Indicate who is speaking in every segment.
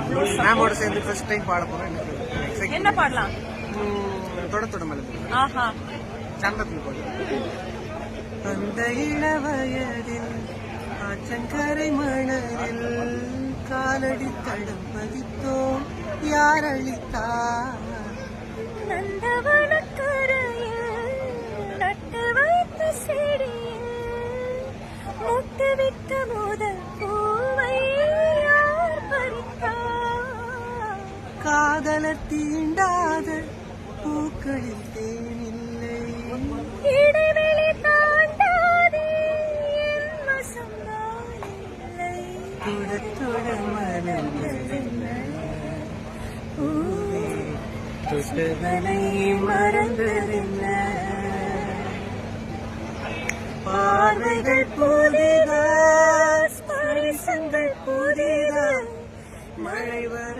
Speaker 1: இவ்வளோ
Speaker 2: மேமோட சேர்ந்து first time பாட போறேன் எனக்கு.
Speaker 1: என்ன பாடலாம்?
Speaker 2: தொட தொட மலர்
Speaker 1: ஆஹா.
Speaker 2: சந்தத்தில் போடு அந்த இளவயதில் ஆற்றங்கரை மணலில் காலடி தடம் பதித்தோம். யார் அளித்தார்
Speaker 3: நந்தவனக்கரையில் நட்டு வைத்த செடியில் முட்டுவிட்ட முதல் பூவை
Speaker 2: காதலர் தீண்டாத பூக்களில் தேனில்லை.
Speaker 3: இடைவெளி தாண்டாதே என் வசம்தான் இல்லை
Speaker 2: தொட தொட மலர்கள் பூவே தொட்டதனை மறந்ததென்ன பார்வைகள் புதிதா ஸ்பரிசங்கள் புதிதா மழை வர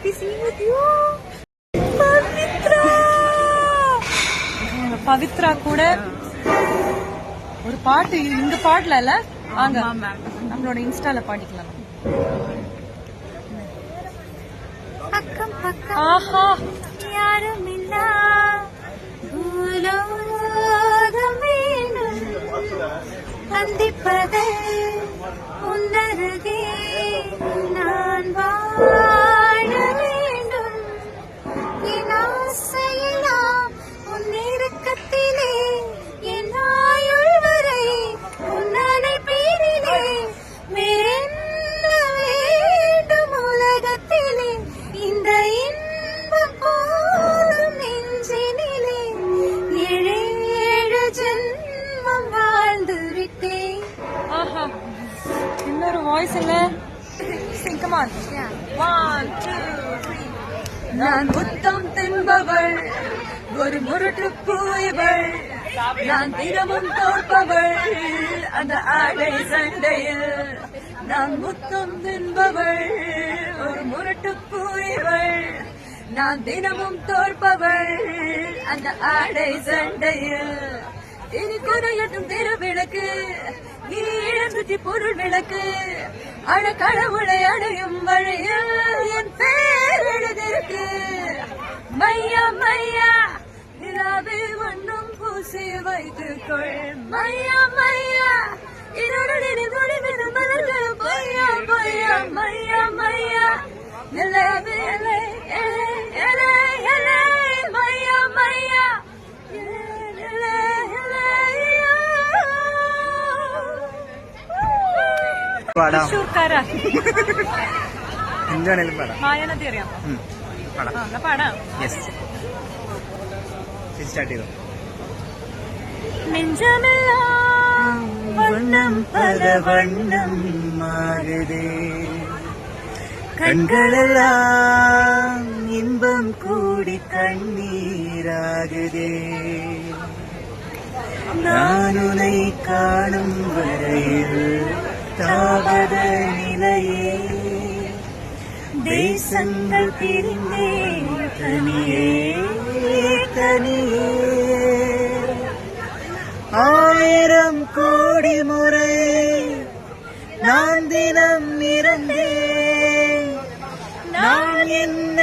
Speaker 1: happy seeing with you.
Speaker 3: Pavithra
Speaker 1: Pavithra கூட ஒரு பாட்டு இந்த பாட்டுல இல்ல? வாங்க. நம்மளோட இன்ஸ்டால பாடிக்கலாம்.
Speaker 3: அக்கம் பக்கம்.
Speaker 1: ஆஹா.
Speaker 3: யாரும் இல்லா சந்திப்பதை உன்னருகே நான் வாழ
Speaker 1: இன்னொரு வாய்ஸ் இல்ல sing come on one two three நான் முத்தம் தின்பவள் ஒரு முரட்டு பூய்வள் நான் தினமும் தோற்பவள் அந்த ஆடை சண்டையில். நான் முத்தம் தின்பவள் ஒரு முரட்டு பூய்வள் நான் தினமும் தோற்பவள் அந்த ஆடை சண்டையில். இனி குறையட்டும் திருவிளக்கு இனி இழந்துட்டி பொருள் விளக்கு. அழ கடவுளை அடையும் வழியில் என் பேர் எழுதிருக்கு. மையா மையா நிலாவில் ஒன்றும் பூசி வைத்துக் கொள் மையா மையா இருளில் ஒளிவிடும் மலர்கள். பொய்யா பொய்யா மையா மையா நிலவு எலை எலை எலை எலை மையா மையா
Speaker 2: പാടാം. എന്താണേലും യെസ് സ്റ്റാർട്ട് വണ്ണം കൺകളെല്ലാം ഇൻപം കൂടി കണ്ണീരാകേ നാനുനൈ കാണും വരയിൽ தாவத நிலையே. தேசங்கள் பிரிந்தே தனியே தனியே. ஆயிரம் கோடி முறை நான் தினம் இறந்தேன் நான் என்ன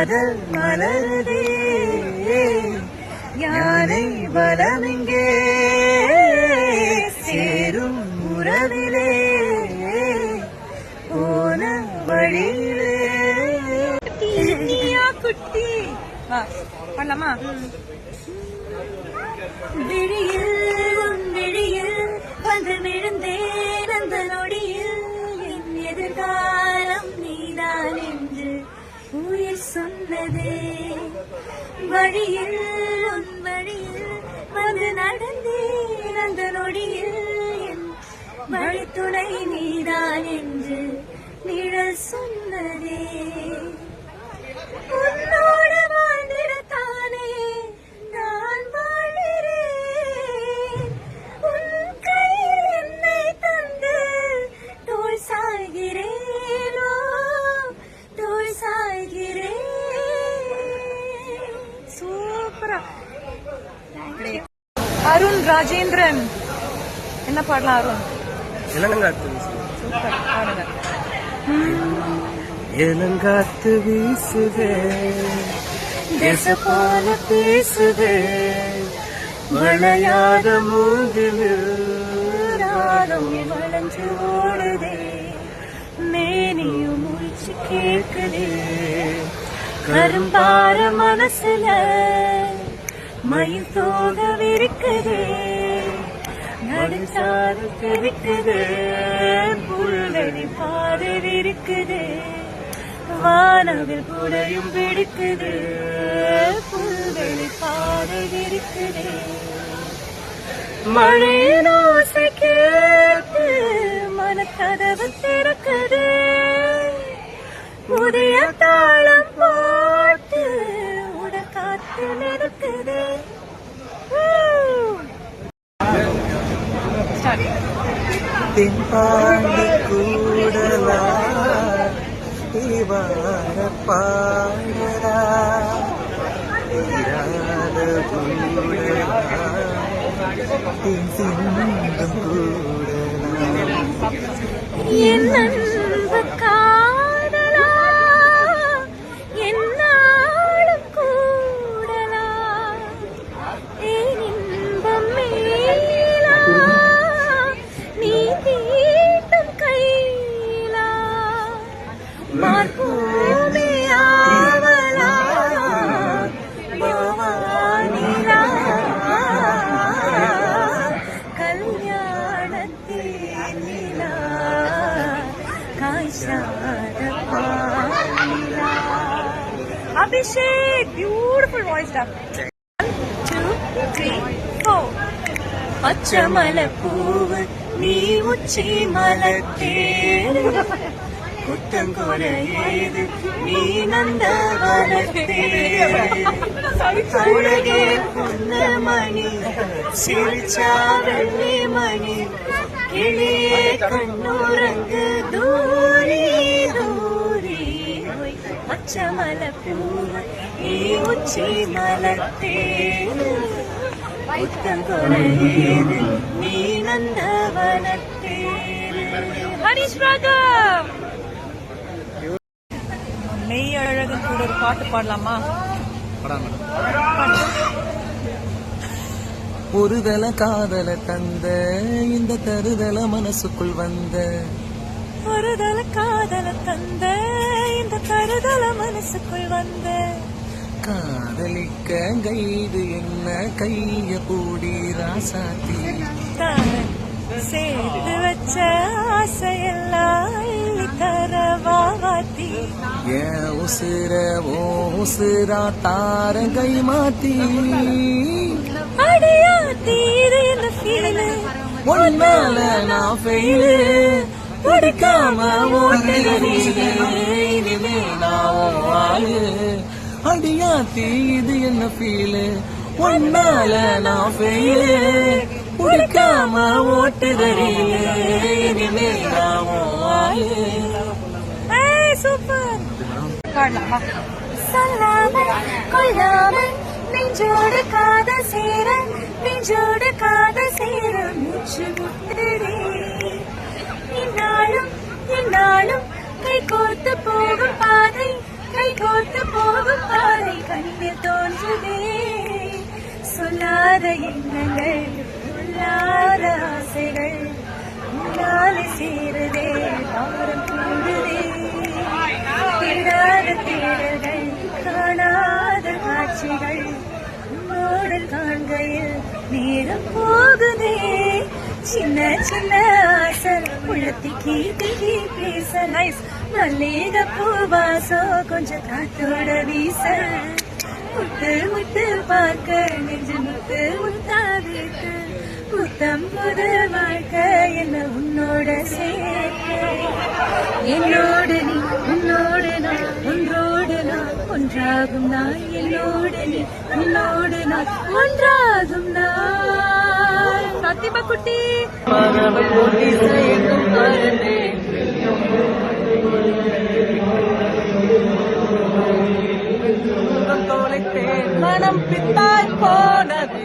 Speaker 2: காதல் மலருதே. யானை பலமிங்கே சேரும் உறவிலே போன வழியிலே.
Speaker 1: குட்டி. பண்ணலாமா
Speaker 3: விழியில் உயிர் வழியில் உன் வழியில் வந்து நடந்தேன். அந்த நொடியில் என் வழித்துணை நீதான் என்று நிழல் சொன்னதே. உன்னோடு
Speaker 1: அருண் ராஜேந்திரன் என்ன பாடலாம் அருண் சூப்பர் பாடுங்க
Speaker 2: இளங்காத்து வீசுதே தேச போல பேசுதே வளையாத மூங்கில்
Speaker 3: ராகம் வளைஞ்சு ஓடுதே மேனியும் முடிச்சு கேக்குதே கரும்பார மனசுல மயில் தோக விருக்குது நடுச்சாறு தெரிக்குதே புல்வெளி பாதை விரிக்குதே வானவில் புடையும் பிடிக்குது புல்வெளி பாதை விரிக்குதே மழையின் ஓசை கேட்டு மனக்கதவு திறக்குது. புதிய தாளம் പിൻപാണ്ടി കൂടലാ. പാടരാ കൂടലാ. Sindhu കൂടലാ. Abhishek,
Speaker 1: beautiful voice stuff. One,
Speaker 3: two, three, four. പച്ചമലപ്പൂവ് നീ ഉച്ചി മലത്തേന് കുത്തം കൊലയേത് നീ നന്ദവനത്തേകെ കുന്നമണി സിരിച്ചാവണ്ണി മണി കിളിയെ കണ്ണുറങ്ങ് ദൂരേ ദൂര ஓய், பச்சைமலை
Speaker 1: மெய் அழகன் கூட ஒரு பாட்டு பாடலாமா
Speaker 2: ஒருதல காதல தந்த இந்த தருதல மனசுக்குள் வந்த
Speaker 3: ஒரு தல காதல தந்த இந்த கருதல மனசுக்குள் வந்த.
Speaker 2: காதலிக்க கைது என்ன கைய பூடி ராசாத்தி
Speaker 3: சேர்த்து வச்ச ஆசையெல்லாம் அள்ளி தர வாவாத்தி
Speaker 2: ஏன் உசுர ஓ உசுரா தார கை மாத்தி.
Speaker 3: அடியாத்தி இது என்ன ஃபீலு
Speaker 2: ஒன்னால நான் ஃபெயிலு பிடிக்காம அடியா தீது என்ன ஃபீலு உன்னால நான் ஃபெயிலு பிடிக்காம ஓட்டுறீங்க இனிமே நான் ஆளு.
Speaker 3: சூப்பர். சொல்லாமல் நெஞ்சோடு காத சேர நெஞ்சோடு காத சேர மூச்சு முட்டுதே சொல்லாத எண்ணங்கள் உள்ளாத ஆசைகள் உன்னாலே சேருதே பாரம் கூடுதே தேடாத தேடல்கள் காணாத காட்சிகள் உன்னோடு காண்கையில் நேரம் போகுதே. சின்ன சின்ன ஆசை உள்ளத்திக்கி திக்கி பேச நைஸ் மல்லிகை பூவாசோ கொஞ்சம் காத்தோட வீச. முத்து முத்து பார்க்க நெஞ்சு முத்து முத்தாதிக்க புத்தம் புது வாழ்க்கை என்ன உன்னோட சேர்க்க? என்னோடு நீ உன்னோடு நான் ஒன்றோடு நான் ஒன்றாகும் நான். என்னோடு நீ உன்னோடு நான் ஒன்றாகும் நான். சத்தியமா குட்டி?
Speaker 4: பறவை பித்தாய் போனது.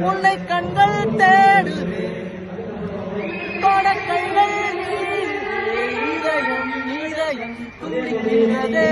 Speaker 4: உன்னை கண்கள் தேடுது. கொடக்கைகள் இதயம் இதயம் துடிக்கிறதே.